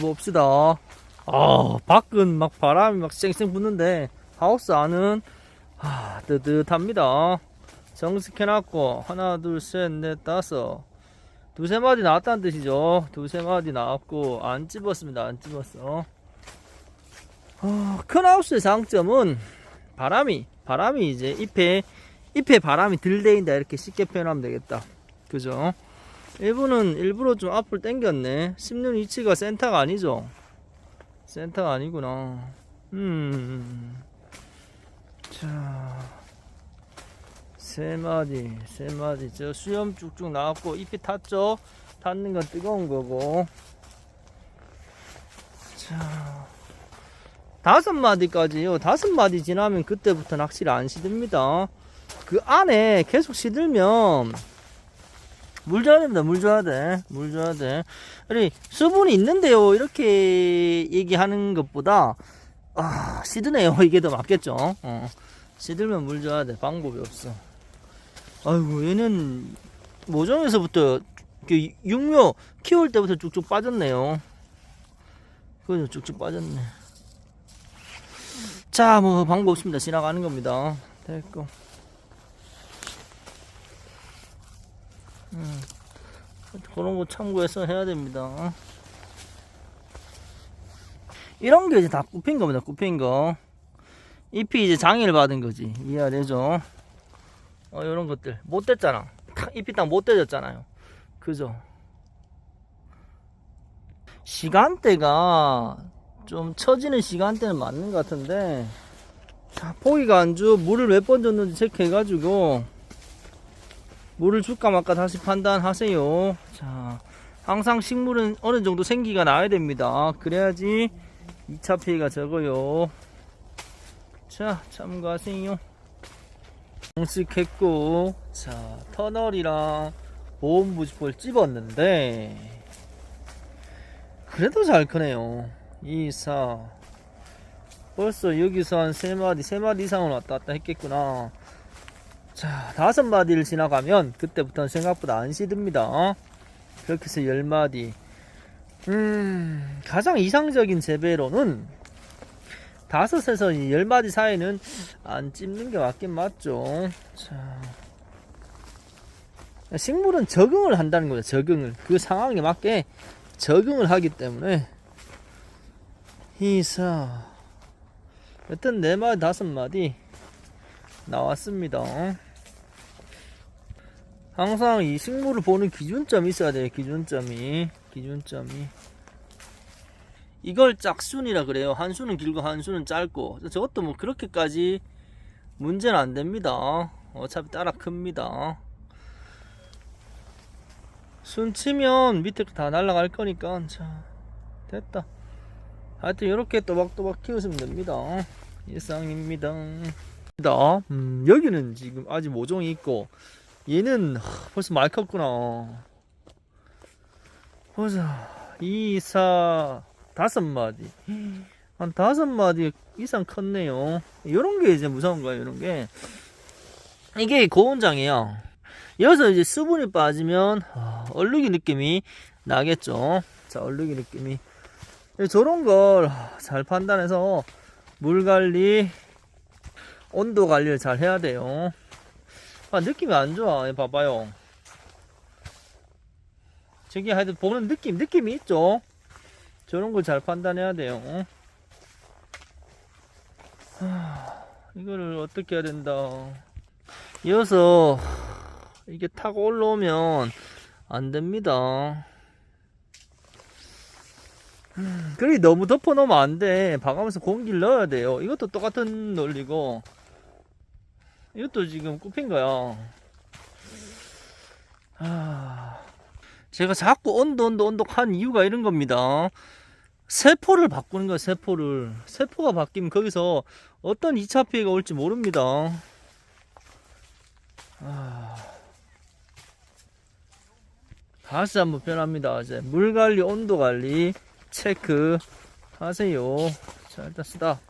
봅시다. 아, 밖은 막 바람이 막 쌩쌩 부는데 하우스 안은 아, 뜨뜻합니다. 정식해놨고 하나, 둘, 셋, 넷, 다섯 두세 마디 나왔다는 뜻이죠. 두세 마디 나왔고 안 집었습니다. 안 집었어. 아, 큰 하우스의 장점은 바람이 바람이 이제 잎에 잎에 바람이 들 대인다 이렇게 쉽게 표현하면 되겠다. 그죠? 일부는 일부러 좀 앞을 당겼네. 심는 위치가 센터가 아니죠. 센터가 아니구나. 음. 자. 세 마디, 세 마디. 저 수염 쭉쭉 나왔고, 잎이 탔죠? 탔는 건 뜨거운 거고. 자. 다섯 마디까지요. 다섯 마디 지나면 그때부터 낚시를 안 시듭니다. 그 안에 계속 시들면, 물 줘야 됩니다. 물 줘야 돼. 물 줘야 돼. 아니, 수분이 있는데요. 이렇게 얘기하는 것보다, 아, 시드네요. 이게 더 맞겠죠. 어. 시들면 물 줘야 돼. 방법이 없어. 아이고, 얘는 모종에서부터 그 육묘 키울 때부터 쭉쭉 빠졌네요. 그죠, 쭉쭉 빠졌네. 자, 뭐 방법 없습니다. 지나가는 겁니다. 됐고. 음, 그런 거 참고해서 해야 됩니다. 이런 게 이제 다 굽힌 겁니다. 굽힌 거. 잎이 이제 장애를 받은 거지. 이해되죠? 어, 이런 것들. 못 됐잖아. 탁, 잎이 딱 못 되졌잖아요. 그죠? 시간대가 좀 처지는 시간대는 맞는 것 같은데, 자, 포기가 안 주, 물을 몇 번 줬는지 체크해가지고, 물을 줄까 말까 다시 판단하세요. 자, 항상 식물은 어느 정도 생기가 나야 됩니다. 그래야지 2차 피해가 적어요. 자, 참고하세요. 정식했고, 자, 터널이랑 보온 부직포를 찝었는데, 그래도 잘 크네요. 2, 4. 벌써 여기서 한 3마디, 3마디 이상은 왔다 갔다 했겠구나. 자, 다섯 마디를 지나가면 그때부터는 생각보다 안 시듭니다. 그렇게 해서 열 마디. 음, 가장 이상적인 재배로는 다섯에서 이열 마디 사이는 안 찝는 게 맞긴 맞죠. 자, 식물은 적응을 한다는 거죠. 적응을 그 상황에 맞게 적응을 하기 때문에 이사 여튼 네 마디 다섯 마디 나왔습니다. 항상 이 식물을 보는 기준점이 있어야 돼요. 기준점이. 기준점이. 이걸 짝순이라 그래요. 한 수는 길고 한 수는 짧고. 저것도 뭐 그렇게까지 문제는 안 됩니다. 어차피 따라 큽니다. 순 치면 밑에 거다 날아갈 거니까. 자, 됐다. 하여튼 이렇게 또박또박 키우시면 됩니다. 일상입니다. 다 음, 여기는 지금 아직 모종이 있고 얘는 하, 벌써 컸구나. 보자 2, 4, 다섯 마디. 한 다섯 마디 이상 컸네요. 이런 게 이제 무서운 거예요 이런 게. 이게 고온장이에요. 여기서 이제 수분이 빠지면 아, 얼룩이 느낌이 나겠죠. 자 얼룩이 느낌이. 저런 걸 잘 판단해서 물 관리 온도 관리를 잘 해야 돼요. 아, 느낌이 안 좋아. 얘 봐봐요. 저기 하여튼 보는 느낌, 느낌이 있죠? 저런 걸 잘 판단해야 돼요. 하, 이거를 어떻게 해야 된다. 이어서 이게 타고 올라오면 안 됩니다. 음, 그리 너무 덮어 놓으면 안 돼. 봐가면서 공기를 넣어야 돼요. 이것도 똑같은 논리고. 이것도 지금 굽힌 거야. 아, 제가 자꾸 온도, 온도, 온도 한 이유가 이런 겁니다. 세포를 바꾸는 거야, 세포를. 세포가 바뀌면 거기서 어떤 2차 피해가 올지 모릅니다. 아, 다시 한번 변합니다. 이제 물 관리, 온도 관리 체크 하세요. 자, 일단 쓰다.